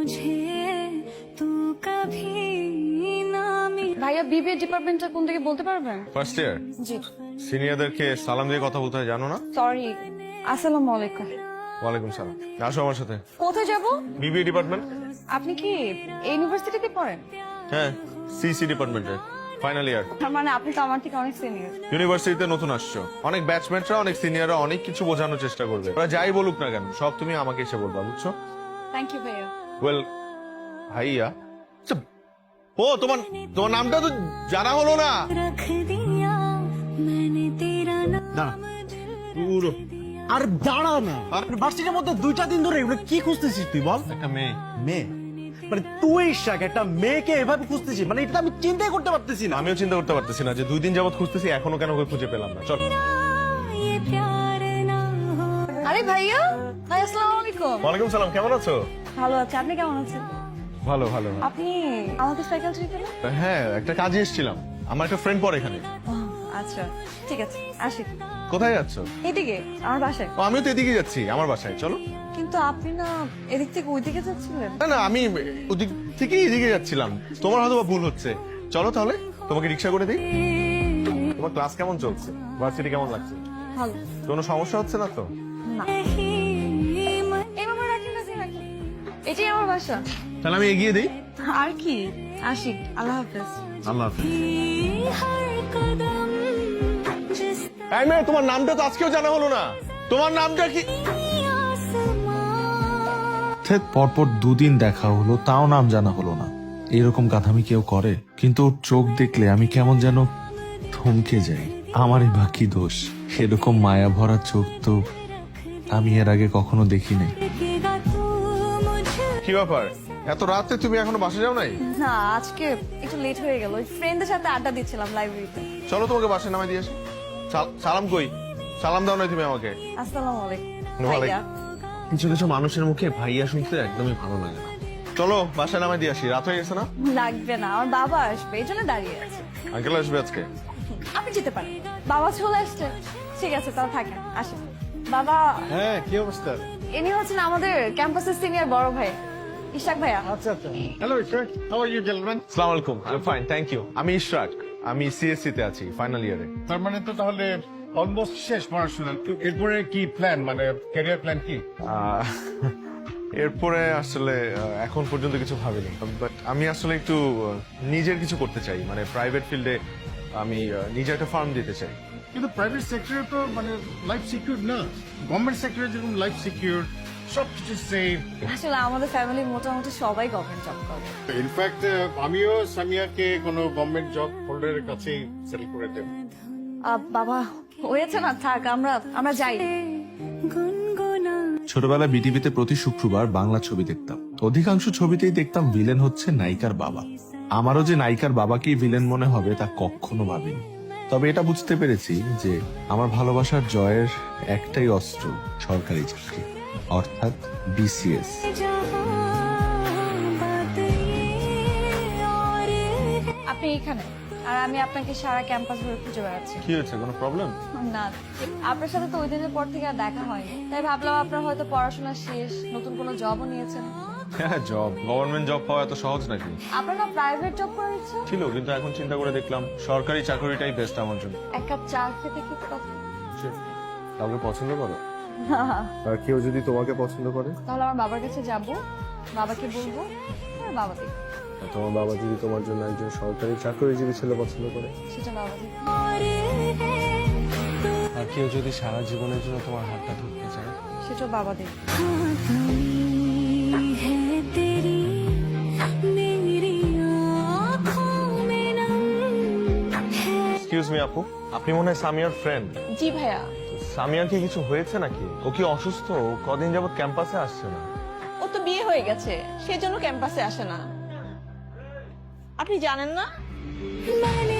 মুঝে তো কভি ভাইয়া বিবিএ ডিপার্টমেন্টটা কোন থেকে বলতে পারবেন? ফার্স্ট ইয়ার জি। সিনিয়রদেরকে সালাম দিয়ে কথা বলতে হয় জানো না? সরি আসসালামু আলাইকুম। ওয়ালাইকুম সালাম। আসো আমার সাথে। কোথায় যাব? BBA department. আপনি কি এই ইউনিভার্সিটিতে পড়েন? হ্যাঁ সিসি ডিপার্টমেন্টে ফাইনাল ইয়ার তার মানে আপনি তো আমার থেকে অনেক সিনিয়র ইউনিভার্সিটিতে নতুন আসছো। অনেক ব্যাচমেটরা অনেক সিনিয়ররা অনেক কিছু বোঝানোর চেষ্টা করবে। ওরা যাই বলুক না কেন সব তুমি আমাকে এসে বলবা বুঝছ? থ্যাংক ইউ ভাইয়া। ওয়েল ভাইয়া। আচ্ছা, ও তোমার তোমার নামটা তো জানা হলো না। আর দাঁড়া না। ভার্সিটির মধ্যে দুইটা দিন ধরে এগুলো কি খুঁজতেছিস তুই বল? একটা মেয়ে। মেয়ে? মানে তুই শাক একটা মেয়েকে এভাবে খুঁজতেছিস? মানে এটা আমি চিন্তাই করতে পারতেছি না। আমিও চিন্তা করতে পারতেছি না যে দুই দিন যাবত খুঁজতেছি এখনও কেন করে খুঁজে পেলাম না। চল। আরে ভাইয়া ভাই আসসালামু আলাইকুম। ওয়ালাইকুম সালাম কেমন আছো? ভালো আছে। আপনি কেমন আছেন? ভালো ভালো। আপনি আমাদের ফ্যাকাল্টি পেলেন হ্যাঁ একটা কাজে এসেছিলাম। আমার একটা ফ্রেন্ড পড়ে এখানে। আচ্ছা। ঠিক আছে আসি। কোথায় যাচ্ছ? এদিকে আমার বাসায়। ও, আমিও তো এদিকে যাচ্ছি আমার বাসায়। চলো। কিন্তু আপনি না এদিক থেকে ওই দিকে যাচ্ছিলেন? না না আমি ওদিক থেকে এদিকে যাচ্ছিলাম। তোমার হয়তো বা ভুল হচ্ছে। চলো তাহলে তোমাকে রিক্সা করে দিই। তোমার ক্লাস কেমন চলছে? ভার্সিটি কেমন লাগছে? ভালো। কোনো সমস্যা হচ্ছে না তো? না। আসা। তাহলে আমি এগিয়ে দিই। আর কি? আশিক আল্লাহ হাফেজ। আল্লাহ হাফেজ। তোমার নামটা তো আজকেও জানা হলো না। তোমার নামটা কি? পরপর দুদিন দেখা হলো তাও নাম জানা হলো না। এরকম গাধামি কেউ করে কিন্তু ওর চোখ দেখলে আমি কেমন যেন থমকে যাই। আমারই বাকি দোষ। এরকম মায়া ভরা চোখ তো আমি এর আগে কখনো দেখি নাই কি ব্যাপার? এত রাতে তুমি এখনও বাসা যাও নাই? না আজকে একটু লেট হয়ে গেল। ওই ফ্রেন্ডদের সাথে আড্ডা দিচ্ছিলাম লাইব্রেরিতে চলো তোমাকে বাসায় নামাই দিয়ে আসি। সাল- সালাম কই? সালাম দাও নাই তুমি আমাকে। আসসালামু আলাইকুম। ওয়ালাইকুম। ভাইয়া। কিছু কিছু মানুষের মুখে ভাইয়া শুনতে একদমই ভালো লাগে না। চলো বাসায় নামাই দিয়ে আসি। রাত হয়ে গেছে না? লাগবে না আমার বাবা আসবে এই জন্য দাঁড়িয়ে আছে। আঙ্কেল আসবে আজকে? আপনি যেতে পারেন। বাবা চলে আসছে। ঠিক আছে তাও থাকেন আসেন। বাবা হ্যাঁ কি অবস্থা? ইনি হচ্ছেন আমাদের ক্যাম্পাসের সিনিয়র বড় ভাই। ইশাক ভাইয়া। আচ্ছা আচ্ছা। Hello sir how are you gentleman আসসালামু আলাইকুম। আই ফাইন থ্যাংক ইউ আমি ইশরাক। আমি সিএসসি তে আছি ফাইনাল ইয়ারে তার মানে তো তাহলে অলমোস্ট শেষ পড়াশোনা। তো এরপরে কি প্ল্যান মানে ক্যারিয়ার প্ল্যান কি? এরপরে আসলে এখন পর্যন্ত কিছু ভাবিনি। বাট আমি আসলে একটু নিজের কিছু করতে চাই। মানে প্রাইভেট ফিল্ডে আমি আহ, নিজে একটা ফার্ম দিতে চাই। কিন্তু প্রাইভেট সেক্টরে তো মানে লাইফ সিকিউর না। গভর্নমেন্ট সেক্টরে যেরকম লাইফ সিকিউর সবকিছু সেম আসলে আমাদের ফ্যামিলি মোটামুটি সবাই গভর্নমেন্ট জব করে। ইনফ্যাক্ট আমিও সামিয়াকে কোনো গভর্নমেন্ট জব হোল্ডারের কাছেই সেল করে দেব। বাবা হয়েছে না? থাক আমরা আমরা যাই। ছোটবেলায় বিটিভিতে প্রতি শুক্রবার বাংলা ছবি দেখতাম। অধিকাংশ ছবিতেই দেখতাম ভিলেন হচ্ছে নায়িকার বাবা। আমারও যে নায়িকার বাবাকেই ভিলেন মনে হবে তা কখনো ভাবিনি। তবে এটা বুঝতে পেরেছি যে আমার ভালোবাসার জয়ের একটাই অস্ত্র সরকারি চাকরি। অর্থাৎ বিসিএস আপনি এখানে আর আমি আপনাকে সারা ক্যাম্পাস ঘুরে খুঁজে বেড়াচ্ছি। কি হয়েছে কোনো প্রবলেম না আপনার সাথে তো ওই দিনের পর থেকে আর দেখা হয়নি। তাই ভাবলাম আপনার হয়তো পড়াশোনা শেষ নতুন কোনো জবও নিয়েছেন। হ্যাঁ জব গভর্নমেন্ট জব পাওয়া এত সহজ নাকি? আপনার না প্রাইভেট জব করার ছিল কিন্তু এখন চিন্তা করে দেখলাম সরকারি চাকরিটাই বেস্ট আমার জন্য। এক কাপ চা খেতে কি কথা? কাউকে পছন্দ করো? আর কেউ যদি তোমাকে পছন্দ করে? তাহলে আমার বাবার কাছে যাব। বাবাকে বলব আর বাবাকে। আর তোমার বাবা যদি তোমার জন্য একজন সরকারি চাকরিজীবী ছেলে পছন্দ করে? সেটা আর কেউ যদি সারা জীবনের জন্য তোমার হাতটা ধরতে চায়? সেটা বাবাকে এক্সকিউজ মি আপু। আপনি মনে হয় সামিয়ার ফ্রেন্ড জি ভাইয়া। সামিয়ার কি কিছু হয়েছে নাকি? ও কি অসুস্থ? ও কদিন যাবত ক্যাম্পাসে আসছে না? ও তো বিয়ে হয়ে গেছে সেজন্য ক্যাম্পাসে আসে না। আপনি জানেন না? मैंने